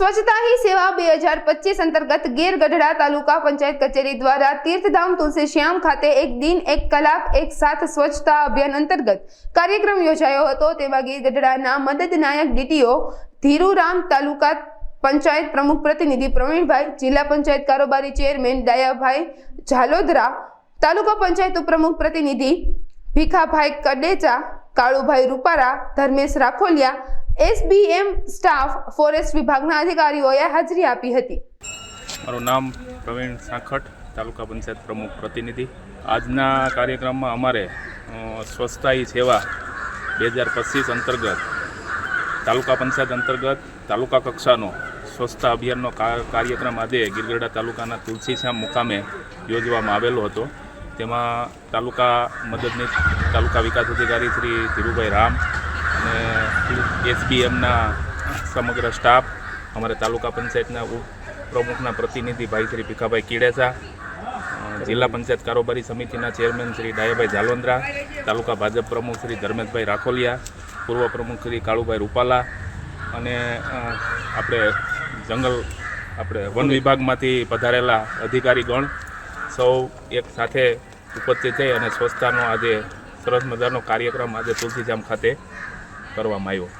સ્વચ્છતા હી સેવા બે હજાર પચીસ અંતર્ગત ગઢડા તાલુકા પંચાયત કચેરી દ્વારા તીર્થધામ તુલસી શ્યામ ખાતે એક દિન, એક કલાક, એક સાથ સ્વચ્છતા અભિયાન અંતર્ગત કાર્યક્રમ યોજાયો હતો. તેમાં ગઢડાના મદદ નાયક ડીટીઓ ધીરુરામ તાલુકા પંચાયત પ્રમુખ પ્રતિનિધિ પ્રવીણભાઈ, જિલ્લા પંચાયત કારોબારી ચેરમેન ડાયાભાઈ ઝાલોદરા, તાલુકા પંચાયત ઉપપ્રમુખ પ્રતિનિધિ Bhikhabhai Kadecha, Kalubhai Rupara, Dharmesh Rakholiya SBM staff forest વિભાગના અધિકારીઓએ હાજરી આપી હતી. મારું નામ પ્રવીણ સાંખટ તાલુકા પંચાયત પ્રમુખ પ્રતિનિધિ. આજના કાર્યક્રમમાં અમારે સ્વચ્છતા સેવા બે હજાર પચીસ અંતર્ગત, તાલુકા પંચાયત અંતર્ગત, તાલુકા કક્ષાનો સ્વચ્છતા અભિયાનનો કાર્યક્રમ આજે ગીરગઢડા તાલુકાના તુલસીશ્યામ મુકામે યોજવામાં આવેલો હતો. તેમાં તાલુકા મદદનીશ, તાલુકા વિકાસ અધિકારી શ્રી ધીરુભાઈ રામ અને એસબીએમના સમગ્ર સ્ટાફ અમારે તાલુકા પંચાયતના પ્રમુખના પ્રતિનિધિ ભાઈ શ્રી ભીખાભાઈ કીડેસા જિલ્લા પંચાયત કારોબારી સમિતિના ચેરમેન શ્રી ડાયાભાઈ જાલવંદ્રા, તાલુકા ભાજપ પ્રમુખ શ્રી ધર્મેશભાઈ રાખોલિયા પૂર્વ પ્રમુખ શ્રી કાળુભાઈ રૂપાલા અને આપણે જંગલ, આપણે વન વિભાગમાંથી પધારેલા અધિકારીગણ સૌ એક સાથે ઉપસ્થિત થઈ અને સ્વચ્છતાનો આજે સરસ મજાનો કાર્યક્રમ આજે તુલસીજામ ખાતે કરવામાં આવ્યો.